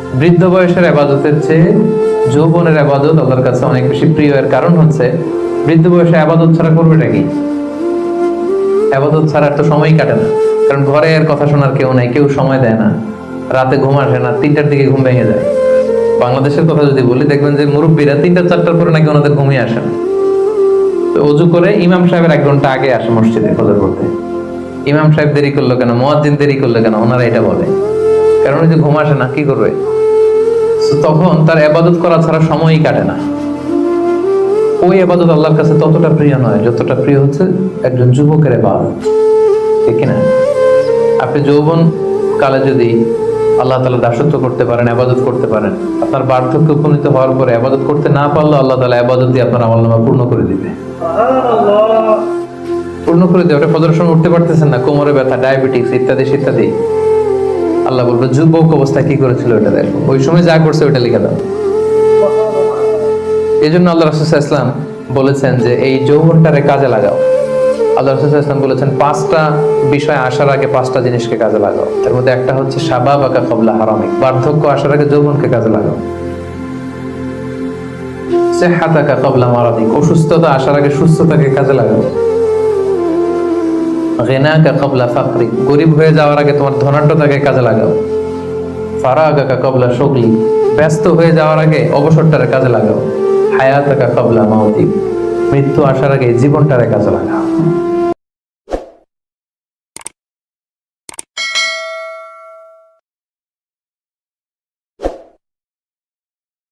বৃদ্ধ বয়সের আবাদতের চেয়ে যৌবনের আবাদত আল্লাহর কাছে অনেক বেশি প্রিয়। এর কারণ হচ্ছে, বৃদ্ধ বয়সে আবাদত ছাড়া করবেটা কি? আবাদত ছাড়া তো সময়ই কাটে না। কারণ ঘরে আর কথা শোনার কেউ নাই, কেউ সময় দেয় না। রাতে ঘুম আসে না, তিনটার দিকে ঘুম ভেঙে যায়। বাংলাদেশের কথা যদি বলি, দেখবেন যে মুরব্বীরা তিনটা চারটার পরে নাকি ওনাদের ঘুমিয়ে আসে না। তো অজু করে ইমাম সাহেবের এক ঘণ্টা আগে আসে মসজিদে ফজর করতে। ইমাম সাহেব দেরি করল কেন? মোয়াজ্জিন দেরি করল কেন? ওনারা এটা বলে। কারণ ওই যে ঘুম আসে না কি করবে? তখন তার আবাদত করা ছাড়া সময়ই কাটে না। ওই আবাদত আল্লাহর কাছে ততটা প্রিয় নয় যতটা প্রিয় হচ্ছে একজন যুবকের আবাদত ঠিক কিনা? আপনি যৌবন কালে যদি আল্লাহ তালা দাসত্ব করতে পারেন আবাদত করতে পারেন আপনার বার্ধক্য উপনীত হওয়ার পরে আবাদত করতে না পারলে আল্লাহ তালা আবাদত দিয়ে আপনার আমল নামা পূর্ণ করে দিবে। পূর্ণ করে দেবে। ওটা ফজরের সময় উঠতে পারতেছেন না কোমরে ব্যথা ডায়াবেটিস ইত্যাদি ইত্যাদি। আল্লাহ বলবে যুবক অবস্থায় কি করেছিল ওটা দেখো। ওই সময় যা করছে ওটা লিখে দাও। এই জন্য আল্লাহ রসুল ইসলাম বলেছেন যে, এই যৌবনটারে কাজে লাগাও। আল্লাহ রসুল ইসলাম বলেছেন, পাঁচটা বিষয় আসার আগে পাঁচটা জিনিসকে কাজে লাগাও। তার মধ্যে একটা হচ্ছে, সাবাব আকা কবলা হারামিক বার্ধক্য আসার আগে যৌবনকে কাজে লাগাও। সেহাতাকা কবলা মারাদিক। অসুস্থতা আসার আগে সুস্থতাকে কাজে লাগাও। গেনাকা কবলা ফাকরি। গরিব হয়ে যাওয়ার আগে তোমার ধনাঢ্যতাকে কাজে লাগাও। ফারাগাকা কবলা শকলি। ব্যস্ত হয়ে যাওয়ার আগে অবসরটারে কাজে লাগাও। হায়াতাকা কবলা মাউতি। মৃত্যু আসার আগে জীবনটারে কাজে লাগাও।